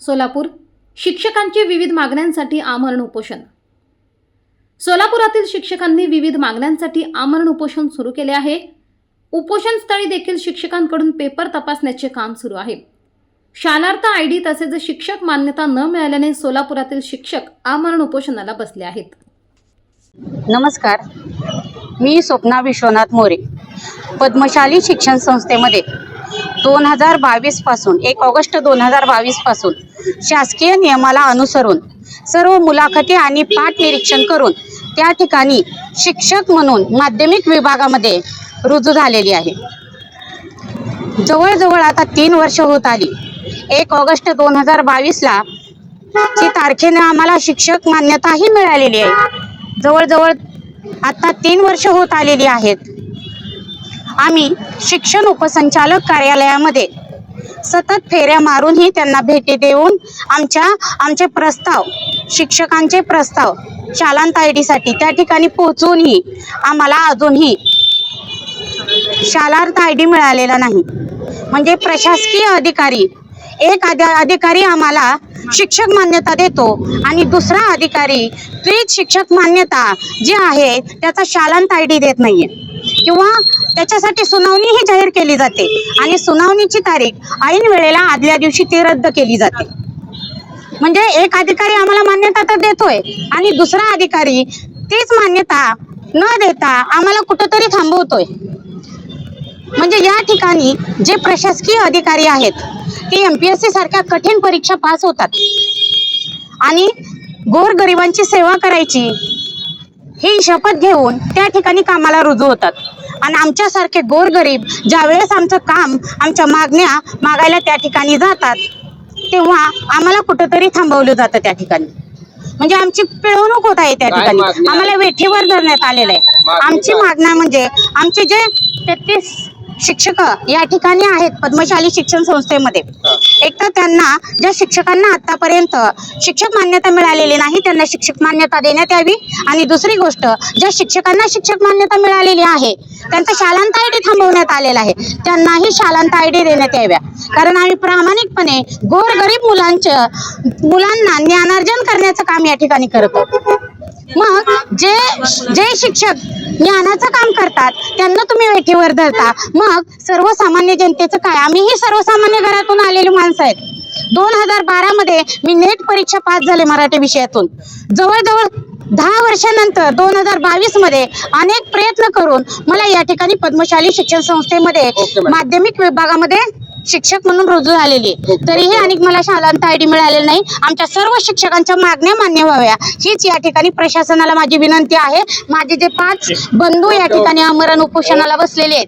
सोलापूर शिक्षकांचे विविध मागण्यांसाठी आमरण उपोषण. सोलापुरातील शिक्षकांनी विविध मागण्यांसाठी आमरण उपोषण सुरू केले आहे. उपोषण स्थळी देखील शिक्षकांकडून पेपर तपासण्याचे काम सुरू आहे. शालार्थ आय डी तसेच शिक्षक मान्यता न मिळाल्याने सोलापुरातील शिक्षक आमरण उपोषणाला बसले आहेत. नमस्कार. मी स्वप्ना विश्वनाथ मोरे पद्मशाली शिक्षण संस्थेमध्ये दोन हजार बावीसपासून एक ऑगस्ट दोन हजार बावीसपासून शासकीय नियमाला अनुसरून सर्व मुलाखती आणि पाठ निरीक्षण करून त्या ठिकाणी शिक्षक म्हणून माध्यमिक विभागामध्ये रुजू झालेली आहे. जवळजवळ आता तीन वर्ष होत आली. एक ऑगस्ट दोन हजार बावीसला ची तारखेने आम्हाला शिक्षक मान्यताही मिळालेली आहे. जवळजवळ आता तीन वर्ष होत आलेली आहेत. आम्ही शिक्षण उपसंचालक कार्यालयामध्ये सतत फेऱ्या मारूनही त्यांना भेटी देऊन आमच्या आमचे प्रस्ताव शिक्षकांचे प्रस्ताव शालांत आय डीसाठी त्या ठिकाणी पोहोचूनही आम्हाला अजूनही शालार्थ आय डी मिळालेला नाही. म्हणजे प्रशासकीय अधिकारी एक अधिकारी आम्हाला शिक्षक मान्यता देतो आणि दुसरा अधिकारी त्रित शिक्षक मान्यता जी आहे त्याचा शालांत आय डी देत नाहीये. किंवा त्याच्यासाठी सुनावणी ही जाहीर केली जाते. आणि सुनावणीची तारीख ऐन वेळेला आदल्या दिवशी ती रद्द केली जाते. म्हणजे एक अधिकारी आम्हाला मान्यता तर देतोय आणि दुसरा अधिकारी तीच मान्यता न देता आम्हाला कुठंतरी थांबवतोय. म्हणजे या ठिकाणी जे प्रशासकीय अधिकारी आहेत ते एम पी एस सी सारख्या कठीण परीक्षा पास होतात. आणि गोरगरिबांची सेवा करायची ही शपथ घेऊन त्या ठिकाणी कामाला रुजू होतात. आणि आमच्यासारखे गोरगरीब ज्यावेळेस आमचं काम आमच्या मागण्या मागायला त्या ठिकाणी जातात तेव्हा आम्हाला कुठंतरी थांबवलं जातं त्या ठिकाणी म्हणजे आमची पिळवणूक होत आहे त्या ठिकाणी? आम्हाला वेठीवर धरण्यात आलेलं आहे आमची? मागण्या म्हणजे आमचे जे तेहतीस शिक्षक या ठिकाणी आहेत पद्मशाली शिक्षण संस्थेमध्ये एक तर त्यांना ज्या शिक्षकांना आतापर्यंत शिक्षक मान्यता मिळालेली नाही त्यांना शिक्षक मान्यता देण्यात यावी. आणि दुसरी गोष्ट ज्या शिक्षकांना शिक्षक मान्यता मिळालेली आहे त्यांचा शालांत आय डी थांबवण्यात आलेला आहे त्यांनाही शालांत आय डी देण्यात याव्या. कारण आम्ही प्रामाणिकपणे गोरगरीब मुलांच्या मुलांना ज्ञानार्जन करण्याचं काम या ठिकाणी करतो मग जे जे शिक्षक ज्ञानाचं काम करतात. त्यांना तुम्ही वेठीवर धरता. मग सर्वसामान्य जनतेचं काय? आम्हीही सर्वसामान्य घरातून आलेली माणसं आहेत. दोन हजार बारा मध्ये मी नेट परीक्षा पास झाले मराठी विषयातून. जवळजवळ दहा वर्षानंतर दोन हजार बावीसमध्ये अनेक प्रयत्न करून मला या ठिकाणी पद्मशाली शिक्षण संस्थेमध्ये. माध्यमिक विभागामध्ये शिक्षक म्हणून रुजू झालेली आहे. तरीही आणि मला शालांत आय डी मिळालेली नाही. आमच्या सर्व शिक्षकांच्या मागण्या मान्य व्हाव्या. हीच या ठिकाणी प्रशासनाला माझी विनंती आहे. माझे जे पाच बंधू या ठिकाणी आमरण उपोषणाला बसलेले आहेत.